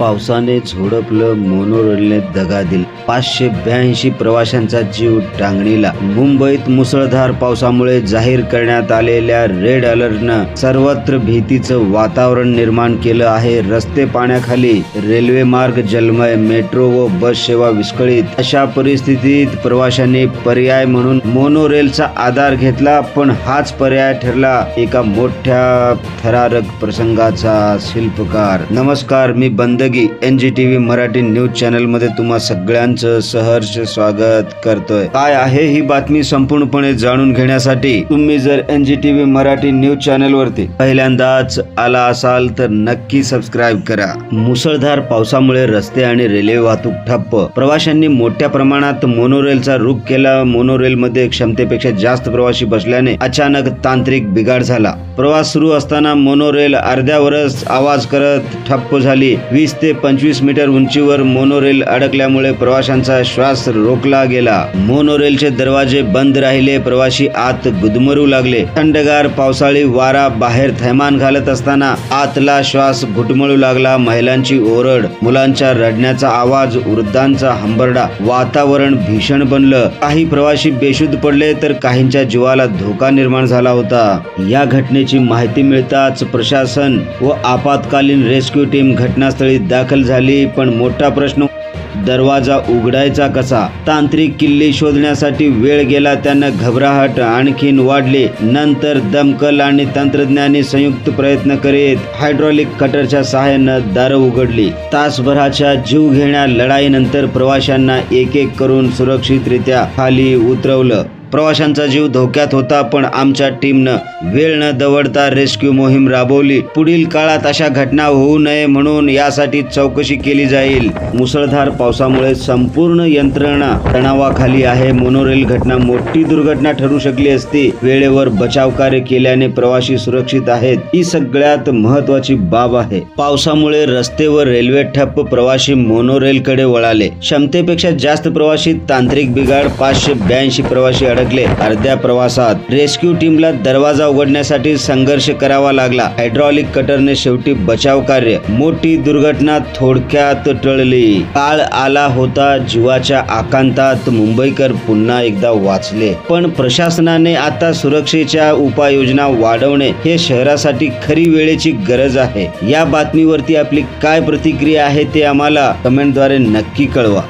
पावसाने झोडपलं मोनोरेलने दगा दिल. पाचशे ब्याऐंशी प्रवाशांचा जीव टांगणीला. मुंबईत मुसळधार पावसामुळे जाहीर करण्यात आलेल्या रेड अलर्टनं सर्वत्र भीतीचं वातावरण निर्माण केलं आहे. रस्ते पाण्याखाली रेल्वे मार्ग जलमय मेट्रो व बस सेवा विस्कळीत. अशा परिस्थितीत प्रवाशांनी पर्याय म्हणून मोनोरेलचा आधार घेतला पण हाच पर्याय ठरला. एका मोठ्या थरारक प्रसंगाचा शिल्पकार. नमस्कार मी बंद बंदगी N G T V Marathi news चॅनलमध्ये तुम्हा सगळ्यांचं सहर्ष स्वागत करतोय. काय आहे ही बातमी संपूर्णपणे जाणून घेण्यासाठी तुम्ही जर N G T V Marathi news channel वरती पहिल्यांदाच आला असाल तर नक्की सबस्क्राईब करा. मुसळधार पावसामुळे रस्ते आणि रेल्वे वाहतूक ठप्प. प्रवाशांनी मोठ्या प्रमाणात मोनोरेलचा रुख केला. मोनोरेल मध्ये क्षमतेपेक्षा जास्त प्रवासी बसल्याने अचानक तांत्रिक बिघाड झाला. प्रवास सुरू असताना मोनोरेल अर्ध्यावरच आवाज करत ठप्प झाली. वीस ते पंचवीस मीटर उंचीवर मोनोरेल अडकल्यामुळे प्रवाशांचा श्वास रोखला गेला. मोनोरेलचे दरवाजे बंद राहिले प्रवाशी आत गुदमरू लागले. थंडगार पावसाळी वारा बाहेर थैमान घालत असताना आतला श्वास घुटमळू लागला महिलांची ओरड मुलांच्या रडण्याचा आवाज वृद्धांचा हंबरडा वातावरण भीषण बनलं. काही प्रवासी बेशुद्ध पडले तर काहींच्या जीवाला धोका निर्माण झाला होता. या घटनेची माहिती मिळताच प्रशासन व आपत्कालीन रेस्क्यू टीम घटनास्थळी दाखल झाली पण मोठा प्रश्न दरवाजा उघडायचा कसा? तांत्रिक किल्ली शोधण्यासाठी वेळ गेला त्यांना घबराहट आणखीन वाढली. नंतर दमकल आणि तंत्रज्ञानी संयुक्त प्रयत्न करीत हायड्रॉलिक कटरच्या सहाय्यानं दारं उघडली. तासभराच्या जीव घेण्या लढाईनंतर प्रवाशांना एक एक करून सुरक्षितरित्या खाली उतरवलं. प्रवाशांचा जीव धोक्यात होता पण आमच्या टीमनं वेळ न दवडता रेस्क्यू मोहीम राबवली. पुढील काळात अशा घटना होऊ नये म्हणून यासाठी चौकशी केली जाईल. मुसळधार पावसामुळे संपूर्ण यंत्रणा तणावाखाली आहे. मोनोरेल घटना मोठी दुर्घटना ठरू शकली असती. वेळेवर बचाव कार्य केल्याने प्रवाशी सुरक्षित आहेत. ही सगळ्यात महत्वाची बाब आहे. पावसामुळे रस्ते व रेल्वे ठप्प प्रवाशी मोनोरेल कडे वळाले. क्षमतेपेक्षा जास्त प्रवाशी तांत्रिक बिघाड पाचशे ब्याऐंशी प्रवासी अडकले. अर्ध्या प्रवासात रेस्क्यू टीमला दरवाजा उघडण्यासाठी संघर्ष करावा लागला. हायड्रॉलिक कटरने शेवटी बचाव कार्य. मोठी दुर्घटना थोडक्यात टळली. काळ आला होता जीवाच्या आकांतात. मुंबईकर पुन्हा एकदा वाचले. पण प्रशासनाने आता सुरक्षेच्या उपाययोजना वाढवणे हे शहरासाठी खरी वेळेची गरज आहे. या बातमीवरती आपली काय प्रतिक्रिया आहे ते आम्हाला कमेंटद्वारे नक्की कळवा.